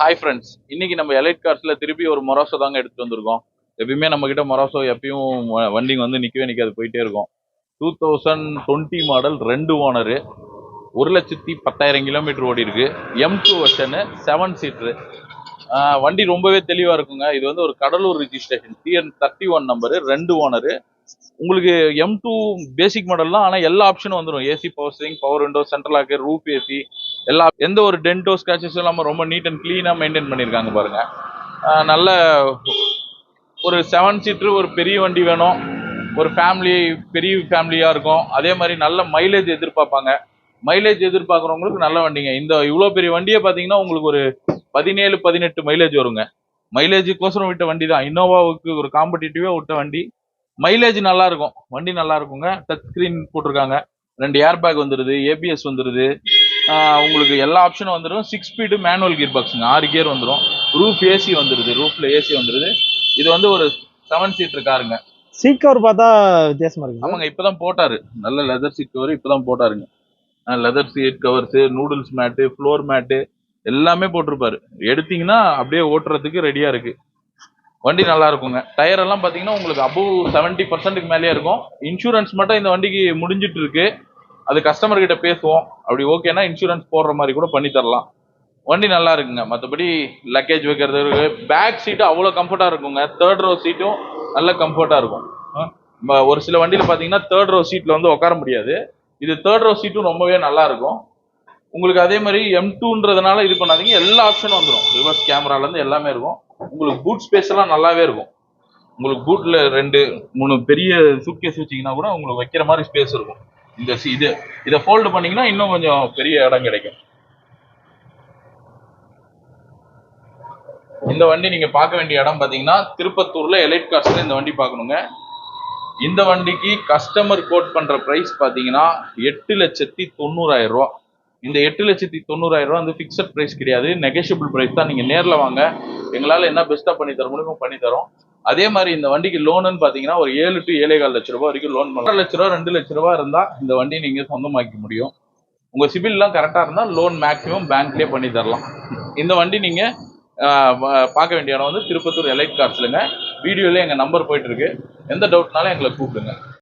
Hi friends இன்னைக்கு நம்ம elite கார்ஸ்ல திருப்பி ஒரு மொராசோ தாங்க எடுத்து வந்திருக்கோம். எப்பயுமே நம்ம கிட்ட மொராசோ எப்பயும் வண்டிங்க வந்து நிக்கவே நிக்காது போயிட்டே இருக்கும். டூ தௌசண்ட் டுவெண்ட்டி மாடல் ரெண்டு ஓனரு ஒரு லட்சத்தி பத்தாயிரம் கிலோமீட்டர் ஓடி இருக்கு. M two version seven seater வண்டி ரொம்பவே தெளிவா இருக்குங்க. இது வந்து ஒரு Cuddalore registration TN thirty one number ரெண்டு ஓனரு உங்களுக்கு எம் டூ பேசிக் மாடல்லாம் ஆனால் எல்லா ஆப்ஷனும் வந்துடும் AC power steering power window central lock roof AC எல்லா எந்த ஒரு டென்டோ ஸ்கிராச்சஸும் இல்லாமல் ரொம்ப நீட் அண்ட் க்ளீனாக மெயின்டைன் பண்ணியிருக்காங்க பாருங்க. நல்ல ஒரு செவன் சீட்ரு ஒரு பெரிய வண்டி வேணும். ஒரு ஃபேமிலி பெரிய ஃபேமிலியாக இருக்கும். அதே மாதிரி நல்ல மைலேஜ் எதிர்பார்ப்பாங்க. மைலேஜ் எதிர்பார்க்குறவங்களுக்கு நல்ல வண்டிங்க. இந்த இவ்வளோ பெரிய வண்டியை பார்த்தீங்கன்னா உங்களுக்கு ஒரு பதினேழு பதினெட்டு மைலேஜ் வருங்க. மைலேஜுக்கோசரம் விட்ட வண்டி தான் இன்னோவாவுக்கு ஒரு காம்படிட்டிவாக விட்ட வண்டி. மைலேஜ் நல்லா இருக்கும். வண்டி நல்லா இருக்குங்க. டச் ஸ்க்ரீன் போட்டிருக்காங்க. ரெண்டு ஏர் பேக் வந்துடுது ஏபிஎஸ் வந்துடுது உங்களுக்கு எல்லா ஆப்ஷனும் வந்துடும் சிக்ஸ் ஸ்பீடு மேனுவல் கியர் பாக்ஸுங்க ஆறு கியர் வந்துடும் ரூஃப் ஏசி வந்துடுது ரூஃப்ல ஏசி வந்துடுது இது வந்து ஒரு செவன் சீட்டர் காருங்க சீட் கவர் பார்த்தா வித்தியாசமா இருக்கு ஆமாங்க. இப்பதான் போட்டாரு. நல்ல லெதர் சீட் கவர் இப்பதான் போட்டாருங்க. Leather seat covers noodles mat floor mat எல்லாமே போட்டிருப்பாரு. எடுத்தீங்கன்னா அப்படியே ஓட்டுறதுக்கு ரெடியா இருக்கு. வண்டி நல்லா இருக்குங்க. டயர் எல்லாம் பாத்தீங்கன்னா உங்களுக்கு அபவ் செவன்டி பர்சன்ட்டுக்கு மேலேயே இருக்கும். இன்சூரன்ஸ் மட்டும் இந்த வண்டிக்கு முடிஞ்சிட்டு இருக்கு. அது கஸ்டமர் கிட்ட பேசுவோம். அப்படி ஓகேனா இன்சூரன்ஸ் போடுற மாதிரி கூட பண்ணி தரலாம். வண்டி நல்லா இருக்குங்க. மற்றபடி லக்கேஜ் வைக்கிறது இருக்கு பேக் சீட்டு அவ்வளோ கம்ஃபர்ட்டாக இருக்குங்க. தேர்ட் ரோ சீட்டும் நல்ல கம்ஃபர்ட்டாக இருக்கும். ஒரு சில வண்டியில் பார்த்தீங்கன்னா தேர்ட் ரோ சீட்டில் வந்து உட்கார முடியாது. இது தேர்ட் ரோ சீட்டும் ரொம்பவே நல்லா இருக்கும். உங்களுக்கு அதே மாதிரி எம் டூன்றதுனால இது பண்ணாதீங்க. எல்லா ஆப்ஷனும் வந்துடும் ரிவர்ஸ் கேமராலேருந்து எல்லாமே இருக்கும். உங்களுக்கு பூட் ஸ்பேஸ் எல்லாம் நல்லாவே இருக்கும். உங்களுக்கு பூட்டில் ரெண்டு மூணு பெரிய சூட்கேஸ் வச்சீங்கன்னா கூட உங்களுக்கு வைக்கிற மாதிரி ஸ்பேஸ் இருக்கும். இந்த சி- இது இதை ஃபோல்டு பண்ணீங்கன்னா இன்னும் கொஞ்சம் பெரிய இடம் கிடைக்கும். இந்த வண்டி நீங்க பார்க்க வேண்டிய இடம் பாத்தீங்கன்னா திருப்பத்தூர்ல எலைட் காஸ்ட்ல இந்த வண்டி பார்க்கணுங்க. இந்த வண்டிக்கு கஸ்டமர் கோட் பண்ற பிரைஸ் பாத்தீங்கன்னா எட்டு லட்சத்தி தொண்ணூறாயிரம் ரூபா. இந்த எட்டு லட்சத்தி தொண்ணூறாயிரம் ரூபா வந்து ஃபிக்ஸட் பிரைஸ் கிடையாது. நெகஷியபிள் பிரைஸ் தான். நீங்க நேர்ல வாங்க. எங்களால என்ன பெஸ்ட்டாக பண்ணி தர முடியுமோ பண்ணி தரோம். அதே மாதிரி இந்த வண்டிக்கு லோனுன்னு பாத்தீங்கன்னா ஒரு ஏழு டு ஏழே கால் லட்ச ரூபாய் வரைக்கும் லோன் பண்ணலாம். லட்ச ரூபா ரெண்டு லட்ச ரூபா இருந்தா இந்த வண்டி நீங்க சொந்தமாக்க முடியும். உங்க சிபில் எல்லாம் கரெக்டா இருந்தா லோன் மேக்ஸிமம் பேங்க்லயே பண்ணி தரலாம். இந்த வண்டி நீங்க ஆஹ், பார்க்க வேண்டிய இடம் வந்து திருப்பத்தூர் எலைட் கார்ஸ்லங்க வீடியோல எங்க நம்பர் போயிட்டு இருக்கு. எந்த டவுட்னாலும் எங்களை கூப்பிடுங்க.